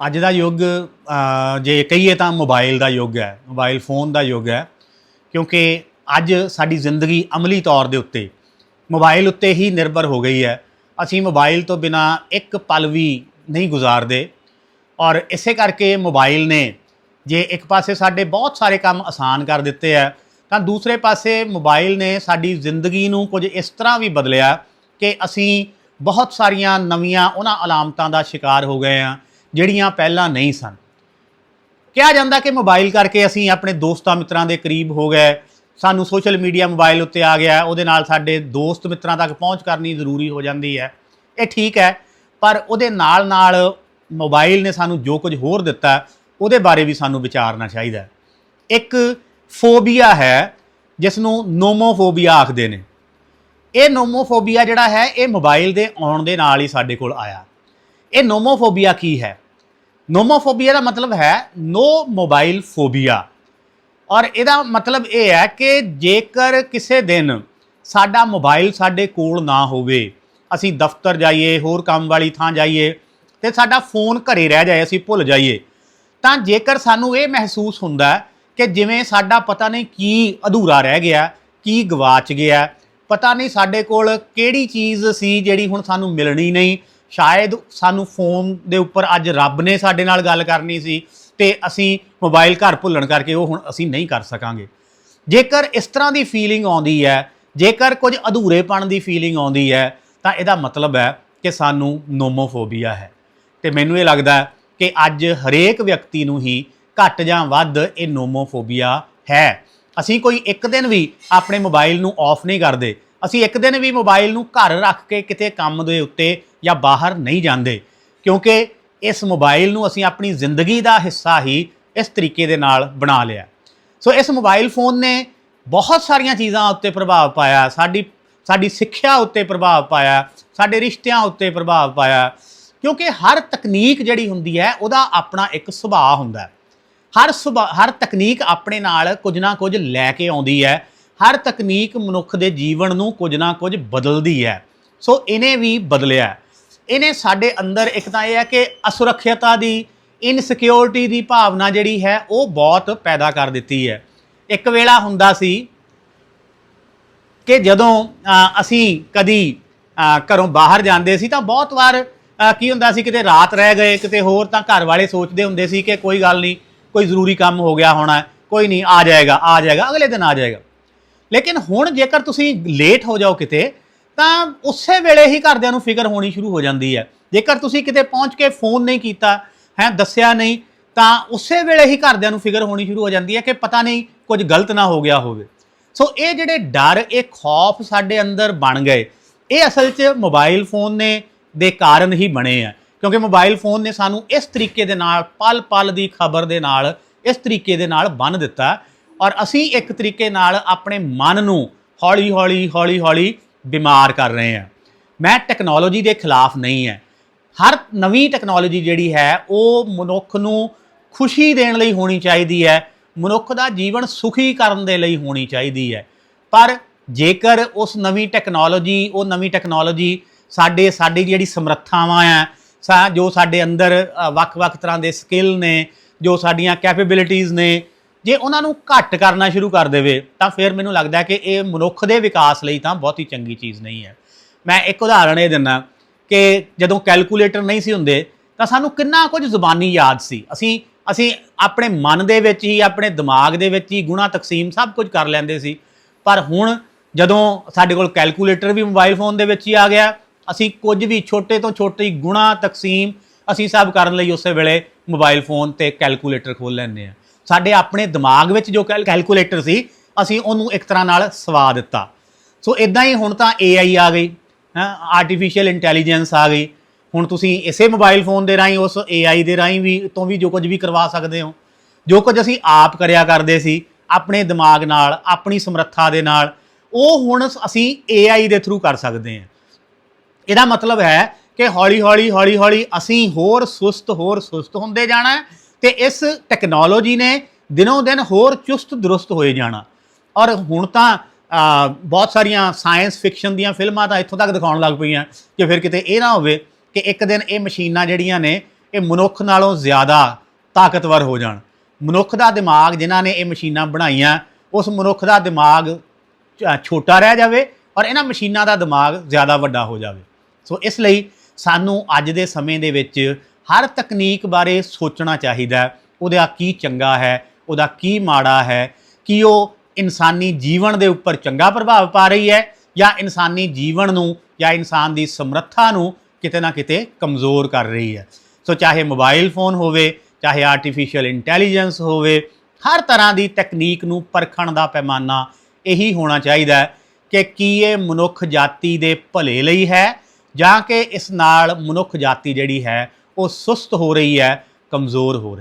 ਅੱਜ ਦਾ ਯੁੱਗ ਜੇ ਕਹੀਏ ਤਾਂ ਮੋਬਾਈਲ ਦਾ ਯੁੱਗ ਹੈ, ਮੋਬਾਈਲ ਫੋਨ ਦਾ ਯੁੱਗ ਹੈ, ਕਿਉਂਕਿ ਅੱਜ ਸਾਡੀ ਜ਼ਿੰਦਗੀ ਅਮਲੀ ਤੌਰ ਦੇ ਉੱਤੇ ਮੋਬਾਈਲ ਉੱਤੇ ਹੀ ਨਿਰਭਰ ਹੋ ਗਈ ਹੈ। ਅਸੀਂ ਮੋਬਾਈਲ ਤੋਂ ਬਿਨਾ ਇੱਕ ਪਲ ਵੀ ਨਹੀਂ ਗੁਜ਼ਾਰਦੇ ਔਰ ਇਸੇ ਕਰਕੇ ਮੋਬਾਈਲ ਨੇ ਜੇ ਇੱਕ ਪਾਸੇ ਸਾਡੇ ਬਹੁਤ ਸਾਰੇ ਕੰਮ ਆਸਾਨ ਕਰ ਦਿੱਤੇ ਆ ਤਾਂ ਦੂਸਰੇ ਪਾਸੇ ਮੋਬਾਈਲ ਨੇ ਸਾਡੀ ਜ਼ਿੰਦਗੀ ਨੂੰ ਕੁਝ ਇਸ ਤਰ੍ਹਾਂ ਵੀ ਬਦਲਿਆ ਕਿ ਅਸੀਂ ਬਹੁਤ ਸਾਰੀਆਂ ਨਵੀਆਂ ਉਹਨਾਂ ਅਲਾਮਤਾਂ ਦਾ ਸ਼ਿਕਾਰ ਹੋ ਗਏ ਆ ਜਿਹੜੀਆਂ ਪਹਿਲਾਂ ਨਹੀਂ ਸਨ। ਕਿਹਾ ਜਾਂਦਾ ਕਿ ਮੋਬਾਈਲ ਕਰਕੇ ਅਸੀਂ ਆਪਣੇ ਦੋਸਤਾਂ ਮਿੱਤਰਾਂ ਦੇ ਕਰੀਬ ਹੋ ਗਏ। ਸਾਨੂੰ ਸੋਸ਼ਲ ਮੀਡੀਆ ਮੋਬਾਈਲ ਉੱਤੇ ਆ ਗਿਆ। ਉਹਦੇ ਨਾਲ ਸਾਡੇ ਦੋਸਤ ਮਿੱਤਰਾਂ ਤੱਕ ਪਹੁੰਚ ਕਰਨੀ ਜ਼ਰੂਰੀ ਹੋ ਜਾਂਦੀ ਹੈ। ਇਹ ਠੀਕ ਹੈ, ਪਰ ਉਹਦੇ ਨਾਲ ਨਾਲ ਮੋਬਾਈਲ ਨੇ ਸਾਨੂੰ ਜੋ ਕੁਝ ਹੋਰ ਦਿੱਤਾ, ਉਹਦੇ ਬਾਰੇ ਵੀ ਸਾਨੂੰ ਵਿਚਾਰਨਾ ਚਾਹੀਦਾ ਇੱਕ ਫੋਬੀਆ ਹੈ ਜਿਸ ਨੂੰ ਨੋਮੋਫੋਬੀਆ ਆਖਦੇ ਨੇ। ਇਹ ਨੋਮੋਫੋਬੀਆ ਜਿਹੜਾ ਹੈ, ਇਹ ਮੋਬਾਈਲ ਦੇ ਆਉਣ ਦੇ ਨਾਲ ਹੀ ਸਾਡੇ ਕੋਲ ਆਇਆ। ਇਹ ਨੋਮੋਫੋਬੀਆ ਕੀ ਹੈ? ਨੋਮੋਫੋਬੀਆ ਦਾ ਮਤਲਬ ਹੈ ਨੋ ਮੋਬਾਈਲ ਫੋਬੀਆ। ਔਰ ਇਹਦਾ ਮਤਲਬ ਇਹ ਹੈ ਕਿ ਜੇਕਰ ਕਿਸੇ ਦਿਨ ਸਾਡਾ ਮੋਬਾਈਲ ਸਾਡੇ ਕੋਲ ਨਾ ਹੋਵੇ, ਅਸੀਂ ਦਫ਼ਤਰ ਜਾਈਏ, ਹੋਰ ਕੰਮ ਵਾਲੀ ਥਾਂ ਜਾਈਏ ਤੇ ਸਾਡਾ ਫੋਨ ਘਰੇ ਰਹਿ ਜਾਏ, ਅਸੀਂ ਭੁੱਲ ਜਾਈਏ, ਤਾਂ ਜੇਕਰ ਸਾਨੂੰ ਇਹ ਮਹਿਸੂਸ ਹੁੰਦਾ ਕਿ ਜਿਵੇਂ ਸਾਡਾ ਪਤਾ ਨਹੀਂ ਕੀ ਅਧੂਰਾ ਰਹਿ ਗਿਆ, ਕੀ ਗਵਾਚ ਗਿਆ, ਪਤਾ ਨਹੀਂ ਸਾਡੇ ਕੋਲ ਕਿਹੜੀ ਚੀਜ਼ ਸੀ ਜਿਹੜੀ ਹੁਣ ਸਾਨੂੰ ਮਿਲਣੀ ਨਹੀਂ ਸ਼ਾਇਦ ਸਾਨੂੰ ਫੋਨ ਦੇ ਉੱਪਰ ਅੱਜ ਰੱਬ ਨੇ ਸਾਡੇ ਨਾਲ ਗੱਲ ਕਰਨੀ ਸੀ ਤੇ ਅਸੀਂ ਮੋਬਾਈਲ ਘਰ ਭੁੱਲਣ ਕਰਕੇ ਉਹ ਹੁਣ ਅਸੀਂ ਨਹੀਂ ਕਰ ਸਕਾਂਗੇ। ਜੇਕਰ ਇਸ ਤਰ੍ਹਾਂ ਦੀ ਫੀਲਿੰਗ ਆਉਂਦੀ ਹੈ, ਜੇਕਰ ਕੁਝ ਅਧੂਰੇਪਣ ਦੀ ਫੀਲਿੰਗ ਆਉਂਦੀ ਹੈ, ਤਾਂ ਇਹਦਾ ਮਤਲਬ ਹੈ ਕਿ ਸਾਨੂੰ ਨੋਮੋਫੋਬੀਆ ਹੈ। ਤੇ ਮੈਨੂੰ ਇਹ ਲੱਗਦਾ ਹੈ ਕਿ ਅੱਜ ਹਰੇਕ ਵਿਅਕਤੀ ਨੂੰ ਹੀ ਘੱਟ ਜਾਂ ਵੱਧ ਇਹ ਨੋਮੋਫੋਬੀਆ ਹੈ। ਅਸੀਂ ਕੋਈ ਇੱਕ ਦਿਨ ਵੀ ਆਪਣੇ ਮੋਬਾਈਲ ਨੂੰ ਆਫ ਨਹੀਂ ਕਰਦੇ ਅਸੀਂ ਇੱਕ ਦਿਨ ਵੀ ਮੋਬਾਈਲ ਨੂੰ ਘਰ ਰੱਖ ਕੇ ਕਿਤੇ ਕੰਮ ਦੇ ਉੱਤੇ ਜਾਂ ਬਾਹਰ ਨਹੀਂ ਜਾਂਦੇ, ਕਿਉਂਕਿ ਇਸ ਮੋਬਾਈਲ ਨੂੰ ਅਸੀਂ ਆਪਣੀ ਜ਼ਿੰਦਗੀ ਦਾ ਹਿੱਸਾ ਹੀ ਇਸ ਤਰੀਕੇ ਦੇ ਨਾਲ ਬਣਾ ਲਿਆ। ਸੋ ਇਸ ਮੋਬਾਈਲ ਫੋਨ ਨੇ ਬਹੁਤ ਸਾਰੀਆਂ ਚੀਜ਼ਾਂ ਉੱਤੇ ਪ੍ਰਭਾਵ ਪਾਇਆ, ਸਾਡੀ ਸਾਡੀ ਸਿੱਖਿਆ ਉੱਤੇ ਪ੍ਰਭਾਵ ਪਾਇਆ, ਸਾਡੇ ਰਿਸ਼ਤਿਆਂ ਉੱਤੇ ਪ੍ਰਭਾਵ ਪਾਇਆ, ਕਿਉਂਕਿ ਹਰ ਤਕਨੀਕ ਜਿਹੜੀ ਹੁੰਦੀ ਹੈ, ਉਹਦਾ ਆਪਣਾ ਇੱਕ ਸੁਭਾਅ ਹੁੰਦਾ ਹੈ। ਹਰ ਸੁਭਾਅ ਹਰ ਤਕਨੀਕ ਆਪਣੇ ਨਾਲ ਕੁਝ ਨਾ ਕੁਝ ਲੈ ਕੇ ਆਉਂਦੀ ਹੈ ਹਰ ਤਕਨੀਕ ਮਨੁੱਖ ਦੇ ਜੀਵਨ ਨੂੰ ਕੁਝ ਨਾ ਕੁਝ ਬਦਲਦੀ ਹੈ। ਸੋ ਇਹਨੇ ਵੀ ਬਦਲਿਆ। ਇਹਨੇ ਸਾਡੇ ਅੰਦਰ ਇੱਕ ਤਾਂ ਇਹ ਹੈ ਕਿ ਅਸੁਰੱਖਿਅਤਾ ਦੀ ਇਨਸਿਕਿਉਰਿਟੀ ਦੀ ਭਾਵਨਾ ਜਿਹੜੀ ਹੈ, ਉਹ ਬਹੁਤ ਪੈਦਾ ਕਰ ਦਿੱਤੀ ਹੈ। ਇੱਕ ਵੇਲਾ ਹੁੰਦਾ ਸੀ ਕਿ ਜਦੋਂ ਅਸੀਂ ਕਦੀ ਘਰੋਂ ਬਾਹਰ ਜਾਂਦੇ ਸੀ ਤਾਂ ਬਹੁਤ ਵਾਰ ਕੀ ਹੁੰਦਾ ਸੀ, ਕਿਤੇ ਰਾਤ ਰਹਿ ਗਏ, ਕਿਤੇ ਹੋਰ ਤਾਂ ਘਰ ਵਾਲੇ ਸੋਚਦੇ ਹੁੰਦੇ ਸੀ ਕਿ ਕੋਈ ਗੱਲ ਨਹੀਂ, ਕੋਈ ਜ਼ਰੂਰੀ ਕੰਮ ਹੋ ਗਿਆ ਹੋਣਾ, ਕੋਈ ਨਹੀਂ, ਆ ਜਾਏਗਾ ਆ ਜਾਏਗਾ, ਅਗਲੇ ਦਿਨ ਆ ਜਾਏਗਾ। ਲੇਕਿਨ ਹੁਣ ਜੇਕਰ ਤੁਸੀਂ ਲੇਟ ਹੋ ਜਾਓ ਕਿਤੇ, ਤਾਂ ਉਸੇ ਵੇਲੇ ਹੀ ਘਰਦਿਆਂ ਨੂੰ ਫਿਕਰ ਹੋਣੀ ਸ਼ੁਰੂ ਹੋ ਜਾਂਦੀ ਹੈ। ਜੇਕਰ ਤੁਸੀਂ ਕਿਤੇ ਪਹੁੰਚ ਕੇ ਫੋਨ ਨਹੀਂ ਕੀਤਾ, ਹੈ, ਦੱਸਿਆ ਨਹੀਂ, ਤਾਂ ਉਸੇ ਵੇਲੇ ਹੀ ਘਰਦਿਆਂ ਨੂੰ ਫਿਕਰ ਹੋਣੀ ਸ਼ੁਰੂ ਹੋ ਜਾਂਦੀ ਹੈ ਕਿ ਪਤਾ ਨਹੀਂ ਕੁਝ ਗਲਤ ਨਾ ਹੋ ਗਿਆ ਹੋਵੇ। ਸੋ ਇਹ ਜਿਹੜੇ ਡਰ, ਇਹ ਖੌਫ ਸਾਡੇ ਅੰਦਰ ਬਣ ਗਏ। ਇਹ ਅਸਲ 'ਚ ਮੋਬਾਈਲ ਫੋਨ ਨੇ, ਦੇ ਕਾਰਨ ਹੀ ਬਣੇ ਆ। ਕਿਉਂਕਿ ਮੋਬਾਈਲ ਫੋਨ ਨੇ ਸਾਨੂੰ ਇਸ ਤਰੀਕੇ ਦੇ ਨਾਲ, ਪਲ-ਪਲ ਦੀ ਖਬਰ ਦੇ ਨਾਲ, ਇਸ ਤਰੀਕੇ ਦੇ ਨਾਲ ਬੰਨ ਦਿੱਤਾ। ਔਰ ਅਸੀਂ ਇੱਕ ਤਰੀਕੇ ਨਾਲ ਆਪਣੇ ਮਨ ਨੂੰ ਹੌਲੀ-ਹੌਲੀ ਹੌਲੀ-ਹੌਲੀ ਬਿਮਾਰ ਕਰ ਰਹੇ ਹਾਂ। ਮੈਂ ਟੈਕਨੋਲੋਜੀ ਦੇ ਖਿਲਾਫ ਨਹੀਂ ਹੈ। ਹਰ ਨਵੀਂ ਟੈਕਨੋਲੋਜੀ ਜਿਹੜੀ ਹੈ, ਉਹ ਮਨੁੱਖ ਨੂੰ ਖੁਸ਼ੀ ਦੇਣ ਲਈ ਹੋਣੀ ਚਾਹੀਦੀ ਹੈ। ਮਨੁੱਖ ਦਾ ਜੀਵਨ ਸੁਖੀ ਕਰਨ ਦੇ ਲਈ ਹੋਣੀ ਚਾਹੀਦੀ ਹੈ। ਪਰ ਜੇਕਰ ਉਸ ਨਵੀਂ ਟੈਕਨੋਲੋਜੀ ਉਹ ਨਵੀਂ ਟੈਕਨੋਲੋਜੀ ਸਾਡੇ, ਸਾਡੀ ਜਿਹੜੀ ਸਮਰੱਥਾਵਾਂ ਆ, ਸਾ, ਜੋ ਸਾਡੇ ਅੰਦਰ ਵੱਖ-ਵੱਖ ਤਰ੍ਹਾਂ ਦੇ ਸਕਿੱਲ ਨੇ, ਜੋ ਸਾਡੀਆਂ ਕੈਪੇਬਿਲਿਟੀਆਂ ਨੇ ਜੇ ਉਹਨਾਂ ਨੂੰ ਘੱਟ ਕਰਨਾ ਸ਼ੁਰੂ ਕਰ ਦੇਵੇ, ਤਾਂ ਫਿਰ ਮੈਨੂੰ ਲੱਗਦਾ ਕਿ ਇਹ ਮਨੁੱਖ ਦੇ ਵਿਕਾਸ ਲਈ ਤਾਂ ਬਹੁਤੀ ਚੰਗੀ ਚੀਜ਼ ਨਹੀਂ ਹੈ। ਮੈਂ ਇੱਕ ਉਦਾਹਰਣ ਇਹ ਦਿੰਦਾ ਕਿ ਜਦੋਂ ਕੈਲਕੂਲੇਟਰ ਨਹੀਂ ਸੀ ਹੁੰਦੇ, ਤਾਂ ਸਾਨੂੰ ਕਿੰਨਾ ਕੁਝ ਜ਼ੁਬਾਨੀ ਯਾਦ ਸੀ। ਅਸੀਂ ਅਸੀਂ ਆਪਣੇ ਮਨ ਦੇ ਵਿੱਚ ਹੀ, ਆਪਣੇ ਦਿਮਾਗ ਦੇ ਵਿੱਚ ਹੀ ਗੁਣਾ ਤਕਸੀਮ ਸਭ ਕੁਝ ਕਰ ਲੈਂਦੇ ਸੀ। ਪਰ ਹੁਣ ਜਦੋਂ ਸਾਡੇ ਕੋਲ ਕੈਲਕੂਲੇਟਰ ਵੀ ਮੋਬਾਈਲ ਫੋਨ ਦੇ ਵਿੱਚ ਹੀ ਆ ਗਿਆ, ਅਸੀਂ ਕੁਝ ਵੀ ਛੋਟੇ ਤੋਂ ਛੋਟੀ ਗੁਣਾ ਤਕਸੀਮ ਅਸੀਂ ਸਭ ਕਰਨ ਲਈ ਉਸੇ ਵੇਲੇ ਮੋਬਾਈਲ ਫੋਨ ਤੇ ਕੈਲਕੂਲੇਟਰ ਖੋਲ ਲੈਂਦੇ ਆ ਸਾਡੇ ਆਪਣੇ ਦਿਮਾਗ ਵਿੱਚ ਜੋ ਕੈਲ- ਕੈਲਕੂਲੇਟਰ ਸੀ, ਅਸੀਂ ਉਹਨੂੰ ਇੱਕ ਤਰ੍ਹਾਂ ਨਾਲ ਸਵਾ ਦਿੱਤਾ। ਸੋ ਇਦਾਂ ਹੀ ਹੁਣ ਤਾਂ AI ਆ ਗਈ, ਹੈ ਆਰਟੀਫੀਸ਼ੀਅਲ ਇੰਟੈਲੀਜੈਂਸ ਆ ਗਈ। ਹੁਣ ਤੁਸੀਂ ਇਸੇ ਮੋਬਾਈਲ ਫੋਨ ਦੇ ਰਾਹੀਂ, ਉਸ AI ਦੇ ਰਾਹੀਂ ਵੀ, ਤੋਂ ਵੀ ਜੋ ਕੁਝ ਵੀ ਕਰਵਾ ਸਕਦੇ ਹੋ। ਜੋ ਕੁਝ ਅਸੀਂ ਆਪ ਕਰਿਆ ਕਰਦੇ ਸੀ, ਆਪਣੇ ਦਿਮਾਗ ਨਾਲ, ਆਪਣੀ ਸਮਰੱਥਾ ਦੇ ਨਾਲ, ਉਹ ਹੁਣ ਅਸੀਂ AI ਦੇ ਥਰੂ ਕਰ ਸਕਦੇ ਹਾਂ। ਇਹਦਾ ਮਤਲਬ ਹੈ ਕਿ ਹੌਲੀ ਹੌਲੀ ਹੌਲੀ ਹੌਲੀ ਅਸੀਂ ਹੋਰ ਸੁਸਤ ਹੋਰ ਸੁਸਤ ਹੁੰਦੇ ਜਾਣਾ ਤੇ ਇਸ ਟੈਕਨੋਲੋਜੀ ਨੇ ਦਿਨੋਂ ਦਿਨ ਹੋਰ ਚੁਸਤ ਦਰੁਸਤ ਹੋਏ ਜਾਣਾ। ਔਰ ਹੁਣ ਤਾਂ ਬਹੁਤ ਸਾਰੀਆਂ ਸਾਇੰਸ ਫਿਕਸ਼ਨ ਦੀਆਂ ਫਿਲਮਾਂ ਤਾਂ ਇੱਥੋਂ ਤੱਕ ਦਿਖਾਉਣ ਲੱਗ ਪਈਆਂ ਕਿ ਫਿਰ ਕਿਤੇ ਇਹ ਨਾ ਹੋਵੇ ਕਿ ਇੱਕ ਦਿਨ ਇਹ ਮਸ਼ੀਨਾਂ ਜਿਹੜੀਆਂ ਨੇ, ਇਹ ਮਨੁੱਖ ਨਾਲੋਂ ਜ਼ਿਆਦਾ ਤਾਕਤਵਰ ਹੋ ਜਾਣ। ਮਨੁੱਖ ਦਾ ਦਿਮਾਗ ਜਿਨ੍ਹਾਂ ਨੇ ਇਹ ਮਸ਼ੀਨਾਂ ਬਣਾਈਆਂ, ਉਸ ਮਨੁੱਖ ਦਾ ਦਿਮਾਗ ਚ- ਛੋਟਾ ਰਹਿ ਜਾਵੇ ਔਰ ਇਹਨਾਂ ਮਸ਼ੀਨਾਂ ਦਾ ਦਿਮਾਗ ਜ਼ਿਆਦਾ ਵੱਡਾ ਹੋ ਜਾਵੇ। ਸੋ ਇਸ ਲਈ ਸਾਨੂੰ ਅੱਜ ਦੇ ਸਮੇਂ ਦੇ ਵਿੱਚ ਹਰ ਤਕਨੀਕ ਬਾਰੇ ਸੋਚਣਾ ਚਾਹੀਦਾ ਉਹਦਾ ਕੀ ਚੰਗਾ ਹੈ, ਉਹਦਾ ਕੀ ਮਾੜਾ ਹੈ, ਕਿ ਉਹ ਇਨਸਾਨੀ ਜੀਵਨ ਦੇ ਉੱਪਰ ਚੰਗਾ ਪ੍ਰਭਾਵ ਪਾ ਰਹੀ ਹੈ ਜਾਂ ਇਨਸਾਨੀ ਜੀਵਨ ਨੂੰ ਜਾਂ ਇਨਸਾਨ ਦੀ ਸਮਰੱਥਾ ਨੂੰ ਕਿਤੇ ਨਾ ਕਿਤੇ ਕਮਜ਼ੋਰ ਕਰ ਰਹੀ ਹੈ। ਸੋ ਚਾਹੇ ਮੋਬਾਈਲ ਫੋਨ ਹੋਵੇ, ਚਾਹੇ ਆਰਟੀਫੀਸ਼ੀਅਲ ਇੰਟੈਲੀਜੈਂਸ ਹੋਵੇ, ਹਰ ਤਰ੍ਹਾਂ ਦੀ ਤਕਨੀਕ ਨੂੰ ਪਰਖਣ ਦਾ ਪੈਮਾਨਾ ਇਹੀ ਹੋਣਾ ਚਾਹੀਦਾ ਹੈ ਕਿ ਕੀ ਇਹ ਮਨੁੱਖ ਜਾਤੀ ਦੇ ਭਲੇ ਲਈ ਹੈ ਜਾਂ ਕਿ ਇਸ ਨਾਲ ਮਨੁੱਖ ਜਾਤੀ ਜਿਹੜੀ ਹੈ ਉਹ ਸੁਸਤ ਹੋ ਰਹੀ ਹੈ ਕਮਜ਼ੋਰ ਹੋ ਰਹੀ